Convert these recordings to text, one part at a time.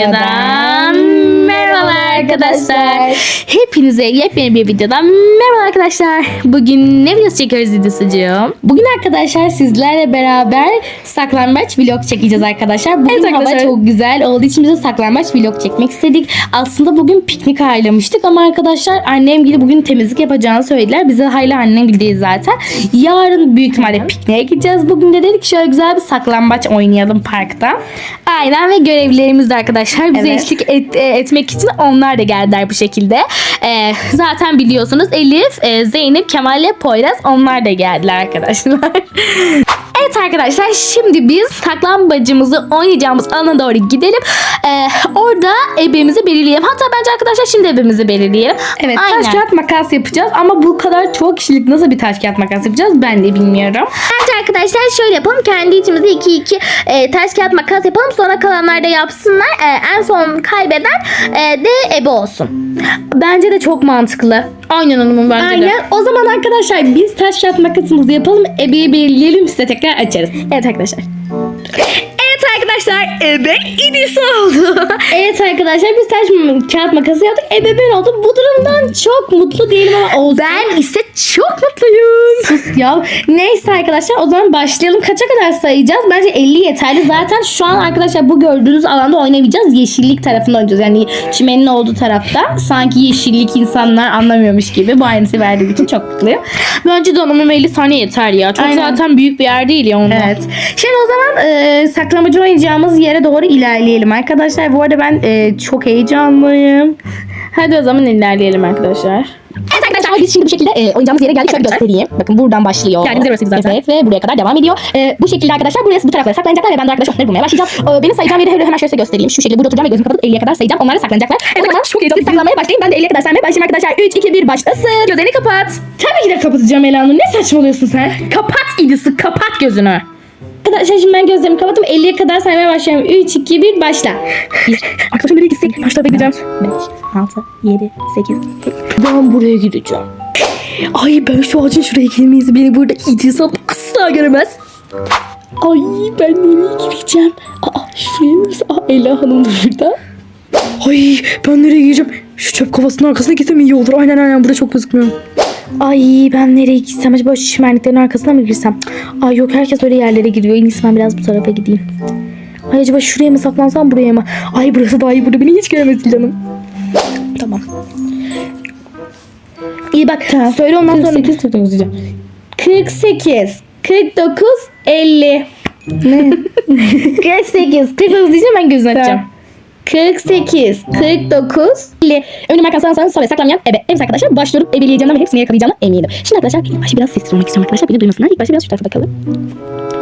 videodan merhabalar arkadaşlar. Hepinize yepyeni bir videodan merhaba arkadaşlar. Bugün ne videosu çekiyoruz Didisucuğum? Bugün arkadaşlar sizlerle beraber saklambaç vlog çekeceğiz arkadaşlar. Bugün Evet hava arkadaşlar. çok güzel olduğu için bize saklambaç vlog çekmek istedik. Aslında bugün piknik ayarlamıştık ama arkadaşlar annem gibi bugün temizlik yapacağını söylediler. Bize hala annem değil zaten. Yarın büyük ihtimalle pikniğe gideceğiz. Bugün de dedik şöyle güzel bir saklambaç oynayalım parkta. Aynen ve görevlilerimiz de arkadaşlar bize Evet. eşlik et- e, etmek için onlar da geldiler bu şekilde. Ee, zaten biliyorsunuz Elif, e, Zeynep, Kemal ve Poyraz onlar da geldiler arkadaşlar. Evet arkadaşlar şimdi biz saklambacımızı oynayacağımız alana doğru gidelim. Ee, orada ebemizi belirleyelim. Hatta bence arkadaşlar şimdi ebemizi belirleyelim. Evet Aynen. taş kağıt makas yapacağız ama bu kadar çok kişilik nasıl bir taş kağıt makas yapacağız ben de bilmiyorum. Bence arkadaşlar şöyle yapalım. Kendi içimizde 2-2 e, taş kağıt makas yapalım. Sonra kalanlar da yapsınlar. E, en son kaybeden e, de ebe olsun. Bence de çok mantıklı. Aynen hanımım bence de. Aynen. O zaman arkadaşlar biz taş kağıt makasımızı yapalım. Ebeyi belirleyelim size tekrar açarız. Evet arkadaşlar. Arkadaşlar ebe idisi oldu. Evet arkadaşlar biz taş kağıt makası yaptık. Ebe ben oldum. Bu durumdan çok mutlu değilim ama olsun. ben ise çok mutluyum. Sus ya. Neyse arkadaşlar o zaman başlayalım. Kaça kadar sayacağız? Bence 50 yeterli. Zaten şu an arkadaşlar bu gördüğünüz alanda oynamayacağız. Yeşillik tarafında oynayacağız. Yani çimenin olduğu tarafta. Sanki yeşillik insanlar anlamıyormuş gibi. Bu aynısı verdiğim için çok mutluyum. Bence de hanımım 50 saniye yeter ya. Çok Aynen. zaten büyük bir yer değil ya onun. Evet. Şimdi o zaman e, saklamacı oynayacağımız yere doğru ilerleyelim arkadaşlar. Bu arada ben e, çok heyecanlıyım. Hadi o zaman ilerleyelim arkadaşlar. Evet arkadaşlar biz şimdi bu şekilde e, oynayacağımız yere geldik. Şöyle göstereyim. Bakın buradan başlıyor. Yer orasıydı zaten. Evet ve buraya kadar devam ediyor. E, bu şekilde arkadaşlar buraya bu taraflara saklanacaklar ve ben de arkadaşlar onları bulmaya başlayacağım. E, benim sayacağım yeri hemen şöyle göstereyim. Şu şekilde burada oturacağım ve gözümü kapatıp 50'ye kadar sayacağım. Onlar da saklanacaklar. O zaman çok heyecanlıyım. Siz saklanmaya başlayın. Ben de 50'ye kadar saymaya başlayayım arkadaşlar. 3, 2, 1 başlasın. Gözlerini kapat. Tabii ki de kapatacağım Elanur. Ne saçmalıyorsun sen? Kapat idisi kapat gözünü. Arkadaşlar şimdi ben gözlerimi kapattım. 50'ye kadar saymaya başlıyorum. 3, 2, 1 başla. 1. Arkadaşlar nereye gitsek? Başta gideceğim. 5, 6, 7, 8. Ben buraya gideceğim. Ay ben şu ağacın şuraya girmeyiz. Beni burada itirsam asla göremez. Ay ben nereye gireceğim? Aa şuraya mı? Aa Ela Hanım da burada. Ay ben nereye gireceğim? Şu çöp kovasının arkasına gitsem iyi olur. Aynen aynen burada çok gözükmüyor. Ay ben nereye gitsem acaba şu çimenliklerin arkasına mı girsem? Ay yok herkes öyle yerlere giriyor. En iyisi ben biraz bu tarafa gideyim. Ay acaba şuraya mı saklansam buraya mı? Ay burası daha iyi burada beni hiç göremezsin canım. Tamam. İyi bak söyle ondan sonra. 48 49 diyeceğim. 48 49 50 Ne? 48 49 diyeceğim ben gözünü açacağım. 48, 49, 50. Önüm arkasından sana sonra saklanmayan ebe. Evet arkadaşlar başlıyorum ebeleyeceğimden ve hepsini yakalayacağına eminim. Şimdi arkadaşlar ilk başta biraz sessiz olmak istiyorum arkadaşlar. Beni duymasınlar. İlk başta biraz şu tarafa bakalım.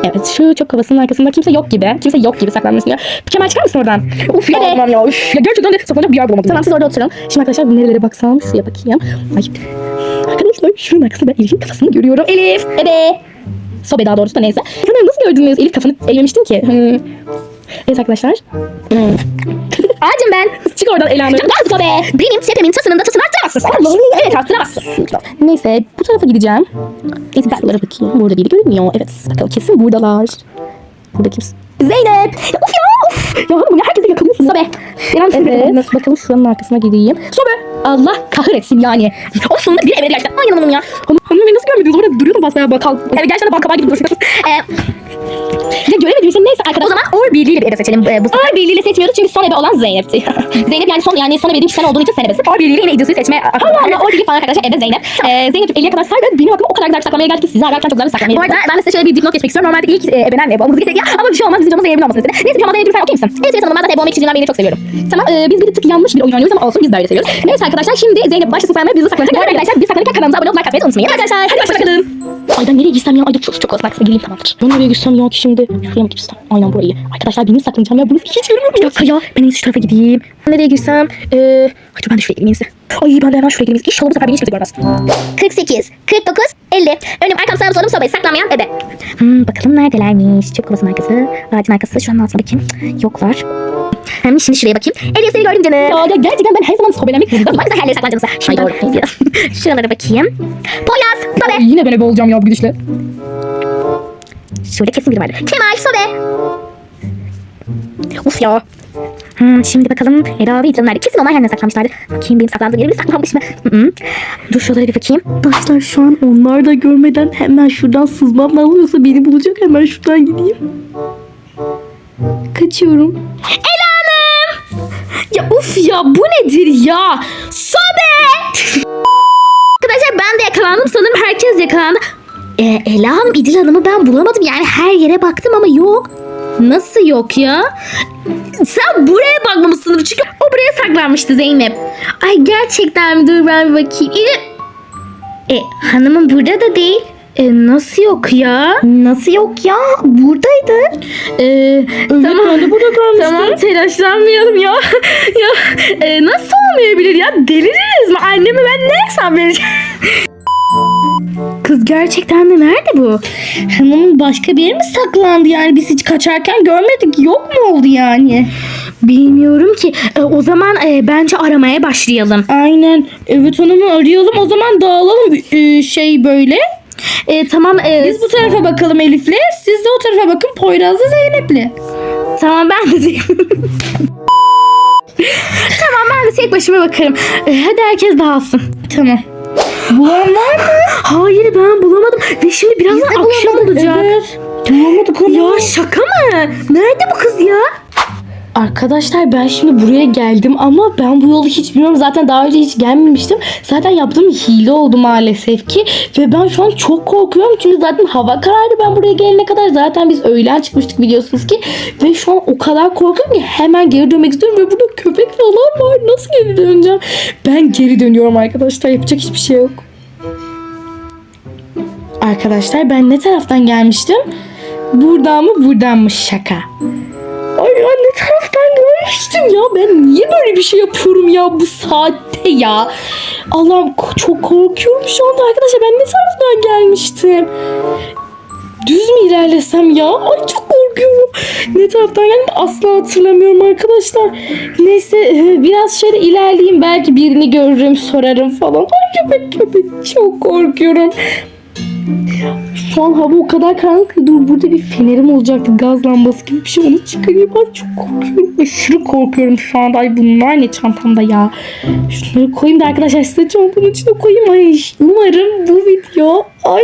Evet şu çok kafasının arkasında kimse yok gibi. Kimse yok gibi saklanmışsın ya. Kemal çıkar mısın oradan? Uf ya Allah'ım ya. Uf. Ya gerçekten de saklanacak bir yer bulamadım. Tamam siz orada oturun. Şimdi arkadaşlar nerelere baksam şuraya bakayım. Ay. Arkadaşlar şunun arkasında ben Elif'in kafasını görüyorum. Elif. Ebe. Sobe daha doğrusu da neyse. Bunu nasıl gördünüz? Elif kafanı ellemiştim ki. Hı. Evet arkadaşlar. Ağacım ben. Çık oradan Elanur. Gel Sobe. Benim tepemin tasının da tasını arttıramazsın evet arttıramazsın. Neyse bu tarafa gideceğim. Neyse ben buralara bakayım. Burada biri görünmüyor. Evet bakalım kesin buradalar. Burada kimse. Zeynep. Of ya of. Ya hanım ya herkese yakalıyorsun Sobe. Evet. Bakalım şuranın arkasına gideyim. Sobe. Allah kahretsin yani. O sonunda biri eve gerçekten. Aynen hanım ya. Hanım, hanım beni nasıl görmediniz? Orada duruyordum basmaya bakal. Evet gerçekten bankalar gibi duruyorsun. Ee, Ya göremedim işte neyse arkadaşlar. o zaman Uğur birliğiyle bir ebe seçelim. Ee, bu Ağır birliğiyle seçmiyoruz çünkü son ebe olan Zeynep'ti. Zeynep yani son yani son ebe değil sen olduğun için sen ebesin. Ağır birliğiyle yine İdris'i seçmeye Allah Allah ağır birliği falan arkadaşlar ebe Zeynep. Ee, Zeynep 50'ye kadar say ve benim aklıma o kadar güzel bir saklamaya geldi ki sizi ararken çok güzel bir saklamaya Bu arada ben de size şöyle bir dipnot geçmek istiyorum. Normalde ilk e, ebenen ebe olması gerekiyor. Ama bir şey olmaz. Bizim canımız Zeynep'in olmasını istedi. Neyse bir ama Zeynep'in sen okey misin? Evet evet hanım ben zaten ebe olmak için beni çok seviyorum. Tamam e, biz bir tık yanlış bir oyun oynuyoruz ama olsun biz de öyle seviyoruz. Neyse arkadaşlar şimdi Zeynep başlasın saymaya biz de saklanacak. Bu arada arkadaşlar biz saklanırken kanalımıza abone olmayı unutmayın. Arkadaşlar hadi başla bakalım. Ay ben nereye girsem ya? Ay çok çok arkasına gireyim tamamdır. Ben nereye girsem ya ki şimdi? Şuraya mı girsem? Aynen burayı. Arkadaşlar benim saklanacağım ya. Bunu hiç görmüyorum. Bir dakika ya. Ben en iyisi şu tarafa gideyim. Nereye girsem? Ee, ay ben de şuraya gireyim en iyisi. Ay ben de hemen şuraya gireyim. İnşallah bu sefer beni hiç kimse görmez. 48, 49, 50. Önüm arkam sağım solum sobayı saklanmayan ebe. Hmm, bakalım neredelermiş? Çöp kovasının arkası, ağacın arkası. Şuranın altına bakayım. Yoklar. Hem şimdi şuraya bakayım. Eliye seni gördüm canım. Ya, gerçekten ben her zaman sobelenmek zorundayım. Varsa her yere saklan canım sen. Ay doğru. Şuralara bakayım. Poyraz, sobe. Yine ben ebe olacağım ya bu gidişle. Şurada kesin biri vardı. Kemal, sobe. Uf ya. Hmm, şimdi bakalım Ela İdil nerede? Kesin onlar yerine saklanmışlardı. Bakayım benim saklandığım yerim saklanmış mı? Hı hı. Dur şuralara bir bakayım. Arkadaşlar şu an onlar da görmeden hemen şuradan sızmam lazım yoksa beni bulacak hemen şuradan gideyim. Kaçıyorum. Ela Hanım! Ya uf ya bu nedir ya? Sobe! Arkadaşlar ben de yakalandım. Sanırım herkes yakalandı. Ee, Ela Hanım, İdil Hanım'ı ben bulamadım. Yani her yere baktım ama yok. Nasıl yok ya? Sen buraya bakmamışsındır çünkü o buraya saklanmıştı Zeynep. Ay gerçekten mi? Dur ben bir bakayım. İdil... E, hanımın burada da değil. E, nasıl yok ya? Nasıl yok ya? Buradaydı. Ee, tamam. ben de burada kalmıştım. Tamam telaşlanmayalım ya. ya e, nasıl olmayabilir ya? Deliririz mi? Anneme ben ne hesap vereceğim? Kız gerçekten de nerede bu? Hanımın başka bir yere mi saklandı yani biz hiç kaçarken görmedik yok mu oldu yani? Bilmiyorum ki. E, o zaman e, bence aramaya başlayalım. Aynen. Evet hanımı arayalım o zaman dağılalım Ee, şey böyle. E, tamam. e, Biz bu tarafa bakalım Elif'le. Siz de o tarafa bakın Poyraz'la Zeynep'le. Tamam ben de tamam ben de tek başıma bakarım. E, hadi herkes dağılsın. Tamam. Bulan var mı? Hayır ben bulamadım. Ve şimdi birazdan akşam olacak. Evet. Bulamadık onu. Ya şaka mı? Nerede bu kız ya? Arkadaşlar ben şimdi buraya geldim ama ben bu yolu hiç bilmiyorum. Zaten daha önce hiç gelmemiştim. Zaten yaptığım hile oldu maalesef ki. Ve ben şu an çok korkuyorum. Çünkü zaten hava karardı ben buraya gelene kadar. Zaten biz öğlen çıkmıştık biliyorsunuz ki. Ve şu an o kadar korkuyorum ki hemen geri dönmek istiyorum. Ve burada köpek falan var. Nasıl geri döneceğim? Ben geri dönüyorum arkadaşlar. Yapacak hiçbir şey yok. Arkadaşlar ben ne taraftan gelmiştim? Buradan mı buradan mı şaka. Görmüştüm ya. Ben niye böyle bir şey yapıyorum ya bu saatte ya. Allah'ım çok korkuyorum şu anda arkadaşlar. Ben ne taraftan gelmiştim? Düz mü ilerlesem ya? Ay çok korkuyorum. Ne taraftan geldim asla hatırlamıyorum arkadaşlar. Neyse e, biraz şöyle ilerleyeyim. Belki birini görürüm sorarım falan. Ay köpek köpek çok korkuyorum. Şu an hava o kadar karanlık ki dur burada bir fenerim olacaktı. Gaz lambası gibi bir şey onu çıkarayım. Ay çok korkuyorum. Aşırı korkuyorum şu anda. Ay bunlar ne çantamda ya. Şunları koyayım da arkadaşlar size çantamın içine koyayım. Ay umarım bu video ay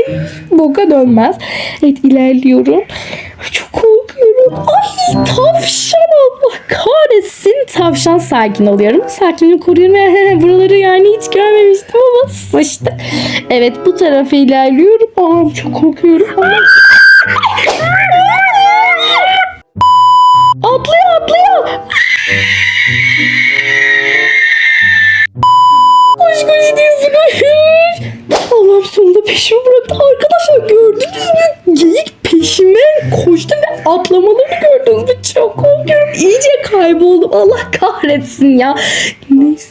boka dönmez. Evet ilerliyorum. Çok korkuyorum. Ay tavşan Allah kahretsin. Tavşan sakin oluyorum. Sakinliğimi koruyorum. Buraları yani hiç görmemiştim ama sıçtı. Evet bu tarafa ilerliyorum. Aa, çok korkuyorum. Atlıyor atlıyor. Koş koş dizi koş. Allah'ım sonunda peşimi bıraktı. Arkadaşlar gördünüz mü? Geyik peşime koştu ve atlamalarını gördünüz mü? Çok korkuyorum. İyice kayboldum. Allah kahretsin ya. Neyse.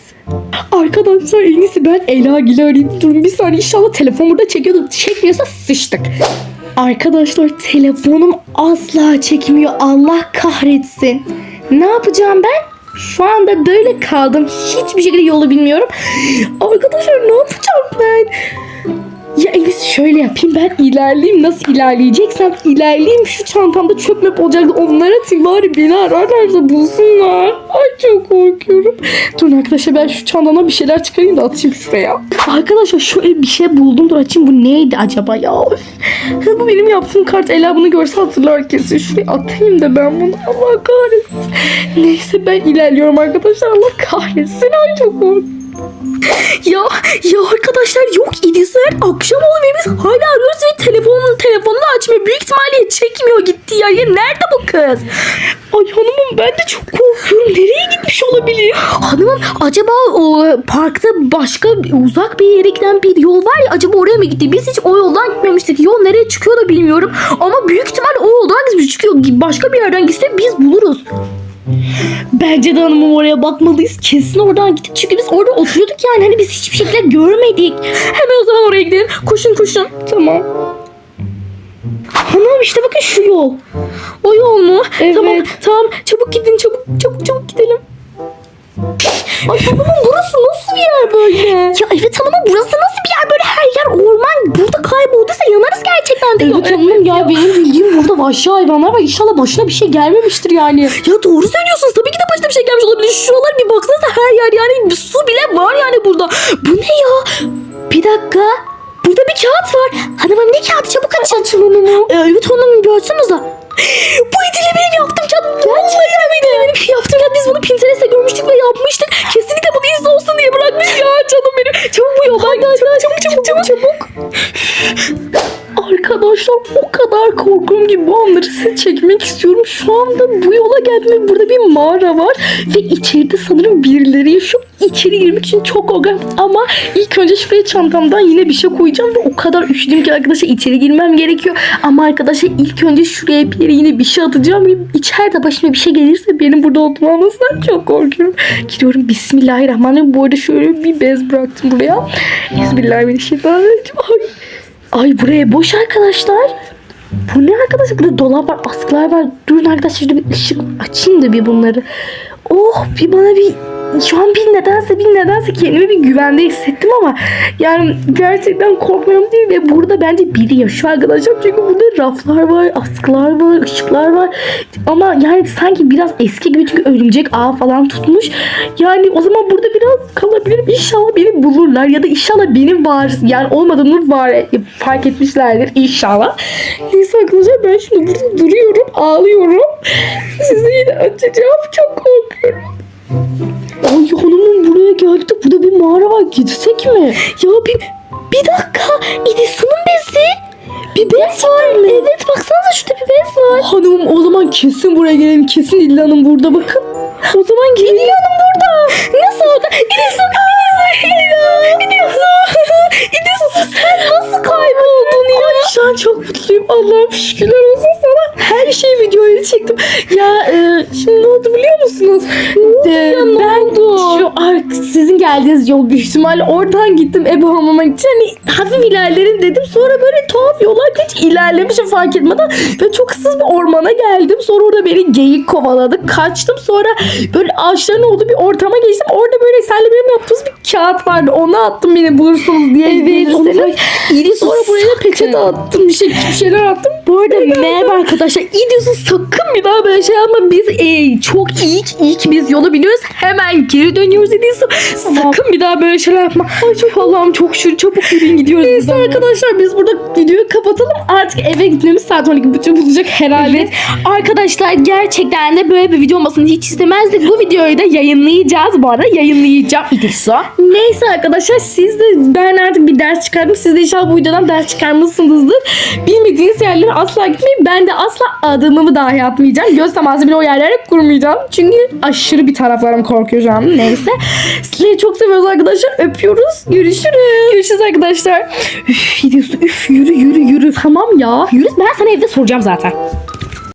Arkadaşlar en iyisi ben Ela Gül'ü arayayım. Durun bir saniye inşallah telefon burada çekiyordu. Çekmiyorsa sıçtık. Arkadaşlar telefonum asla çekmiyor. Allah kahretsin. Ne yapacağım ben? Şu anda böyle kaldım. Hiçbir şekilde yolu bilmiyorum. Arkadaşlar ne yapacağım şöyle yapayım ben ilerleyeyim nasıl ilerleyeceksem ilerleyeyim şu çantamda çöp möp olacaktı onlara atayım bari beni ararlarsa bulsunlar. Ay çok korkuyorum. Dur arkadaşlar ben şu çantamdan bir şeyler çıkarayım da atayım şuraya. Arkadaşlar şöyle bir şey buldum dur açayım bu neydi acaba ya? Bu benim yaptığım kart Ela bunu görse hatırlar kesin. Şuraya atayım da ben bunu Allah kahretsin. Neyse ben ilerliyorum arkadaşlar Allah kahretsin. Ay çok korkuyorum. Ya ya arkadaşlar yok İdizler akşam oldu ve biz hala arıyoruz ve telefonun telefonunu açmıyor. Büyük ihtimalle çekmiyor gitti ya. ya nerede bu kız? Ay hanımım ben de çok korkuyorum. Nereye gitmiş olabilir? Hanımım acaba o parkta başka uzak bir yere giden bir yol var ya acaba oraya mı gitti? Biz hiç o yoldan gitmemiştik. Yol nereye çıkıyor da bilmiyorum. Ama büyük ihtimalle o yoldan. Çıkıyor. Başka bir yerden gitse biz buluruz. Bence de hanımım oraya bakmalıyız. Kesin oradan gittik. Çünkü biz orada oturuyorduk yani. Hani biz hiçbir şekilde görmedik. Hemen o zaman oraya gidelim. Koşun koşun. Tamam. Hanım işte bakın şu yol. O yol mu? Evet. Tamam tamam. Çabuk gidin çabuk çabuk çabuk gidelim. Ay hanımım burası nasıl bir yer böyle? Ya evet hanımım burası nasıl bir yer böyle her yer orman. Burada kaybolduysa yanarız gerçekten bende Evet hanım ya benim bildiğim burada vahşi hayvanlar var. İnşallah başına bir şey gelmemiştir yani. Ya doğru söylüyorsunuz. Tabii ki de başına bir şey gelmiş olabilir. Şuralar bir baksanıza her yer yani bir su bile var yani burada. Bu ne ya? Bir dakika. Burada bir kağıt var. Hanımım ne kağıdı çabuk açın. Açın onu. Ee, evet hanımım bir açsanıza. Bu idili benim yaptığım kağıt. Gerçekten miydi? Benim yaptığım kağıt biz bunu Pinterest'te görmüştük size çekmek istiyorum. Şu anda bu yola geldim burada bir mağara var. Ve içeride sanırım birileri yaşıyor. İçeri girmek için çok korkuyorum. Ama ilk önce şuraya çantamdan yine bir şey koyacağım. Ve o kadar üşüdüm ki arkadaşlar içeri girmem gerekiyor. Ama arkadaşlar ilk önce şuraya bir yere yine bir şey atacağım. Ve içeride başıma bir şey gelirse benim burada olduğumu. Çok korkuyorum. Giriyorum. Bismillahirrahmanirrahim. Bu arada şöyle bir bez bıraktım buraya. Bismillahirrahmanirrahim. Ay. Ay buraya boş arkadaşlar. Bu ne arkadaşlar? Burada dolap var, askılar var. Durun arkadaşlar şurada bir ışık açayım da bir bunları. Oh bir bana bir şu an bir nedense bir nedense kendimi bir güvende hissettim ama yani gerçekten korkmuyorum değil ve burada bence biri yaşıyor arkadaşlar. Çünkü burada raflar var, askılar var, ışıklar var. Ama yani sanki biraz eski gibi çünkü örümcek ağ falan tutmuş. Yani o zaman burada biraz kalabilirim. İnşallah beni bulurlar ya da inşallah benim var yani olmadığımı var fark etmişlerdir inşallah. Neyse arkadaşlar ben şimdi burada duruyorum ağlıyorum. Size yine açacağım. Çok Ay hanımım buraya geldik. Burada bir mağara var. Gitsek mi? Ya bir, bir dakika. Edison'un bezi. Bir bez var mı? Evet baksanıza şurada bir bez var. Hanımım o zaman kesin buraya gelelim. Kesin İlla Hanım burada bakın. O zaman gelin. İlla Hanım burada. Nasıl orada? Edison. Edison. Edison. Edison sen nasıl kayboldun ya? Ay şu an çok mutluyum. Allah'ım şükürler olsun sana. Her videoya çektim. Ya e, şimdi ne oldu biliyor musunuz? E, ben şu ar- sizin geldiğiniz yol büyük ihtimalle oradan gittim ebe olmamak için. Hani hafif ilerlerim dedim. Sonra böyle tuhaf yollar hiç ilerlemişim fark etmeden. Ve çok ıssız bir ormana geldim. Sonra orada beni geyik kovaladı. Kaçtım. Sonra böyle ağaçların olduğu bir ortama geçtim. Orada böyle senle benim yaptığımız bir kağıt vardı. Onu attım beni bulursunuz diye. Evet. Sonra peçete attım. Bir şey bir şeyler attım. Bu arada merhaba arkadaşlar. İyi diyorsun sakın bir daha böyle şey yapma. Biz e, çok ilk ilk biz yolu biliyoruz. Hemen geri dönüyoruz ediyorsun. Sakın bir daha böyle şeyler yapma. Ay çok Allah'ım çok şükür çabuk yürüyün gidiyoruz. Neyse arkadaşlar biz burada videoyu kapatalım. Artık eve gitmemiz saat 12 buçuk bulacak herhalde. Evet. Arkadaşlar gerçekten de böyle bir video olmasını hiç istemezdik. Bu videoyu da yayınlayacağız. Bu arada yayınlayacağım. İdilso. Neyse arkadaşlar siz de ben artık bir ders çıkardım. Siz de inşallah bu videodan ders çıkarmışsınızdır. Bilmediğiniz yerlere asla gitmeyin. Ben de asla adımımı dahi atmayacağım. Göz teması bile o yerlere kurmayacağım. Çünkü aşırı bir taraflarım korkuyor şu an. Neyse. Sizleri çok seviyoruz arkadaşlar. Öpüyoruz. Görüşürüz. Görüşürüz arkadaşlar. Üf, gidiyorsun. Üf, yürü yürü yürü. Tamam ya. Yürü ben sana evde soracağım zaten.